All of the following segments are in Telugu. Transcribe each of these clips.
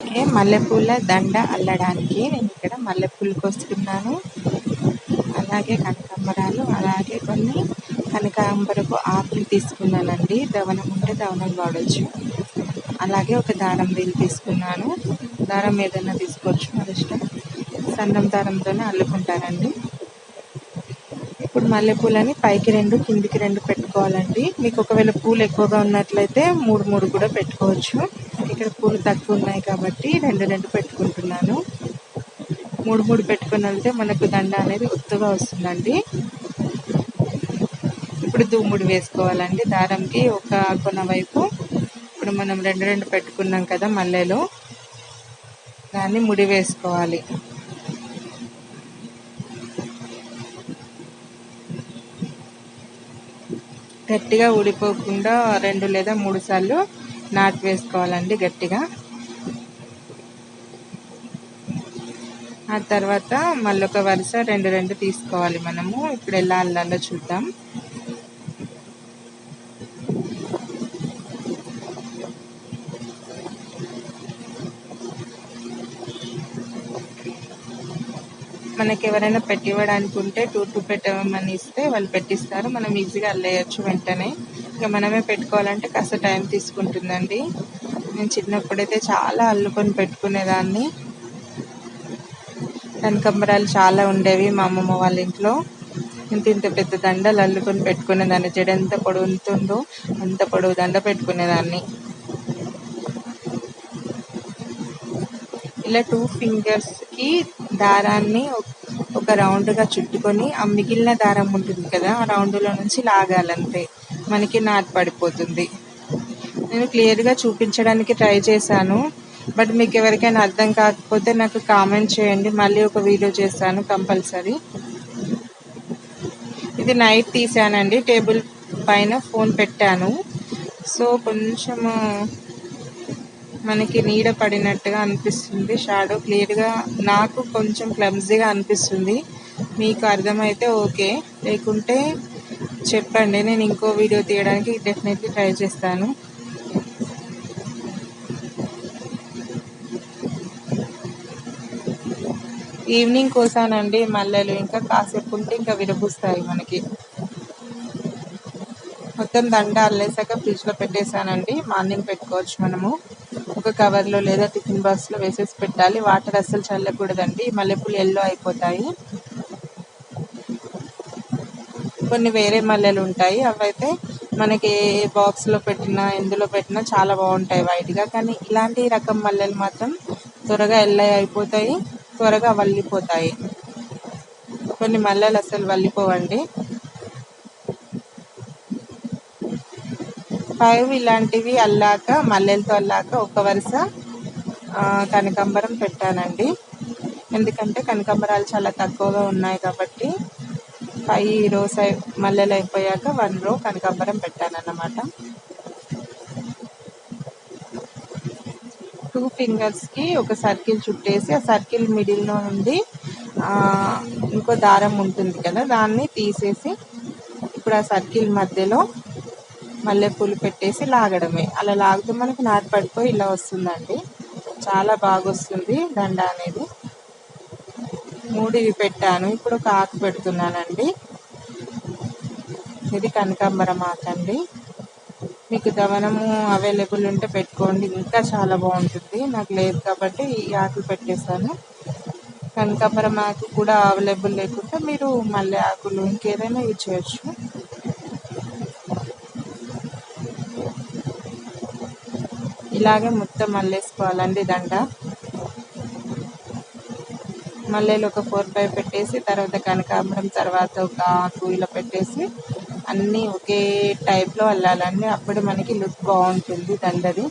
ఓకే మల్లెపూల దండ అల్లడానికి నేను ఇక్కడ మల్లెపూలు కోసుకున్నాను అలాగే కనకాంబరాలు అలాగే కొన్ని కనకాంబరపు ఆకులు తీసుకున్నానండి. దవనం ఉంటే దవనం వాడచ్చు. అలాగే ఒక దారం వీలు తీసుకున్నాను. దారం ఏదైనా తీసుకోవచ్చు మన ఇష్టం. సన్నం దారంతోనే అల్లుకుంటారండి. ఇప్పుడు మల్లెపూలని పైకి రెండు కిందికి రెండు పెట్టుకోవాలండి. మీకు ఒకవేళ పూలు ఎక్కువగా ఉన్నట్లయితే మూడు మూడు కూడా పెట్టుకోవచ్చు. ఇక్కడ పూలు తక్కువ ఉన్నాయి కాబట్టి రెండు రెండు పెట్టుకుంటున్నాను. మూడు మూడు పెట్టుకుని వెళ్తే మనకు దండ అనేది ఒత్తుగా వస్తుందండి. ఇప్పుడు దూముడు వేసుకోవాలండి. దారంకి ఒక కొన వైపు ఇప్పుడు మనం రెండు రెండు పెట్టుకున్నాం కదా మల్లెలు. దాన్ని ముడి వేసుకోవాలి. గట్టిగా ఊడిపోకుండా రెండు లేదా మూడు సార్లు నాటు వేసుకోవాలండి గట్టిగా. ఆ తర్వాత మళ్ళొక ఒక వరుస రెండు రెండు తీసుకోవాలి మనము. ఇప్పుడు ఎలా అల్లాలో చూద్దాం. మనకి ఎవరైనా పెట్టివ్వడానికి ఉంటే టూ టూ పెట్టమని ఇస్తే వాళ్ళు పెట్టిస్తారు. మనం ఈజీగా అల్లేయచ్చు వెంటనే. ఇక మనమే పెట్టుకోవాలంటే కాస్త టైం తీసుకుంటుందండి. నేను చిన్నప్పుడైతే చాలా అల్లుకొని పెట్టుకునేదాన్ని. కనకంబరాలు చాలా ఉండేవి మా అమ్మమ్మ వాళ్ళ ఇంట్లో. ఇంత ఇంత పెద్ద దండలు అల్లుకొని పెట్టుకునేదాన్ని. జడ ఎంత పొడవు ఉంటుందో అంత పొడవు దండ పెట్టుకునేదాన్ని. ఇలా టూ ఫింగర్స్కి దారాన్ని ఒక రౌండ్గా చుట్టుకొని ఆ మిగిలిన దారం ఉంటుంది కదా ఆ రౌండ్లో నుంచి లాగాలంతే. మనకి నాటు పడిపోతుంది. నేను క్లియర్గా చూపించడానికి ట్రై చేశాను బట్ మీకు ఎవరికైనా అర్థం కాకపోతే నాకు కామెంట్ చేయండి. మళ్ళీ ఒక వీడియో చేస్తాను కంపల్సరీ. ఇది నైట్ తీసానండి టేబుల్ పైన ఫోన్ పెట్టాను. సో కొంచెము మనకి నీడ పడినట్టుగా అనిపిస్తుంది. షాడో క్లియర్గా నాకు కొంచెం క్లమ్జీగా అనిపిస్తుంది. మీకు అర్థమైతే ఓకే. లేకుంటే చెప్పండి. నేను ఇంకో వీడియో తీయడానికి డెఫినెట్లీ ట్రై చేస్తాను. ఈవినింగ్ కోసానండి. మల్లెలు ఇంకా కాసేపు ఉంటే ఇంకా విరబూస్తాయి మనకి. మొత్తం దండ అల్లేసాక ఫ్రిడ్జ్లో పెట్టేశానండి మార్నింగ్ పెట్టుకోవచ్చు మనము. ఒక కవర్లో లేదా టిఫిన్ బాక్స్లో వేసేసి పెట్టాలి. వాటర్ అస్సలు చల్లకూడదండి. మల్లెపూలు ఎల్లో అయిపోతాయి. కొన్ని వేరే మల్లెలు ఉంటాయి. అవైతే మనకి ఏ బాక్స్లో పెట్టినా ఎందులో పెట్టినా చాలా బాగుంటాయి వైట్గా. కానీ ఇలాంటి రకం మల్లెలు మాత్రం త్వరగా ఎల్లో అయిపోతాయి. త్వరగా వల్లిపోతాయి. కొన్ని మల్లెలు అసలు వల్లిపోవండి. ఫైవ్ ఇలాంటివి అల్లాక మల్లెలతో అల్లాక ఒక వరుస కనకాంబరం పెట్టానండి. ఎందుకంటే కనకాంబరాలు చాలా తక్కువగా ఉన్నాయి కాబట్టి ఫైవ్ రోస్ మల్లెలు అయిపోయాక వన్ రో కనకాంబరం పెట్టానన్నమాట. టూ ఫింగర్స్కి ఒక సర్కిల్ చుట్టేసి ఆ సర్కిల్ మిడిల్లో నుండి ఇంకో దారం ఉంటుంది కదా దాన్ని తీసేసి ఇప్పుడు ఆ సర్కిల్ మధ్యలో మల్లెపూలు పెట్టేసి లాగడమే. అలా లాగితే మనకి నాటు పడిపోయి ఇలా వస్తుందండి. చాలా బాగా వస్తుంది దండ అనేది. మూడు ఇవి పెట్టాను. ఇప్పుడు ఒక ఆకు పెడుతున్నానండి. ఇది కనకాంబరం ఆకండి మీకు దవనము అవైలబుల్ ఉంటే పెట్టుకోండి. ఇంకా చాలా బాగుంటుంది. నాకు లేదు కాబట్టి ఈ ఆకులు పెట్టేశాను. కనకాంబరం ఆకు కూడా అవైలబుల్ లేకుంటే మీరు మల్లె ఆకులు ఇంకేదైనా యూజ్ చేయొచ్చు. ఇలాగే మొత్తం మల్లేసుకోవాలండి దండ. మల్లెలు ఒక ఫోర్ ఫైవ్ పెట్టేసి తర్వాత కనకాంబరం తర్వాత ఒక ఆకు ఇలా పెట్టేసి అన్నీ ఒకే టైప్లో అల్లాలండి. అప్పుడు మనకి లుక్ బాగుంటుంది దండది.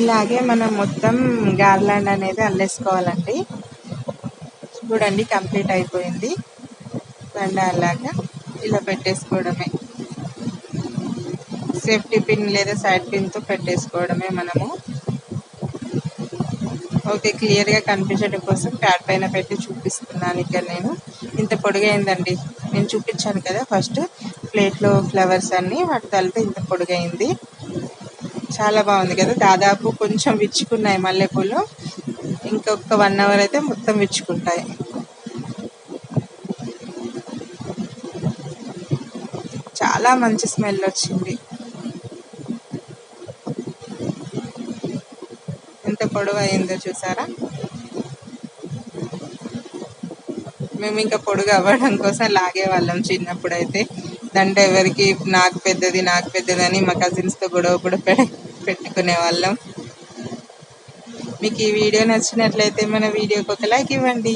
ఇలాగే మనం మొత్తం గార్లాండ్ అనేది అల్లేసుకోవాలండి. చూడండి కంప్లీట్ అయిపోయింది. దండ అలాగా ఇలా పెట్టేసుకోవడమే. సేఫ్టీ పిన్ లేదా సైడ్ పిన్తో పెట్టేసుకోవడమే మనము. ఓకే క్లియర్గా కనిపించడం కోసం ప్యాడ్ పైన పెట్టి చూపిస్తున్నాను ఇక్కడ నేను. ఇంత పొడుగైందండి. నేను చూపించాను కదా ఫస్ట్. ప్లేట్లో ఫ్లవర్స్ అన్నీ వాటి తలిపి ఇంత పొడుగైంది. చాలా బాగుంది కదా. దాదాపు కొంచెం విచ్చుకున్నాయి మల్లెపూలు. ఇంకొక వన్ అవర్ అయితే మొత్తం విచ్చుకుంటాయి. చాలా మంచి స్మెల్ వచ్చింది. ఎంత పొడవు అయిందో చూసారా? మేము ఇంకా పొడుగు అవ్వడం కోసం లాగేవాళ్ళం చిన్నప్పుడు అయితే దండ ఎవరికి నాకు పెద్దది నాకు పెద్దది అని మా కజిన్స్తో గొడవ కూడా పె పెట్టుకునే వాళ్ళం. మీకు ఈ వీడియో నచ్చినట్లయితే మన వీడియోకి ఒక లైక్ ఇవ్వండి.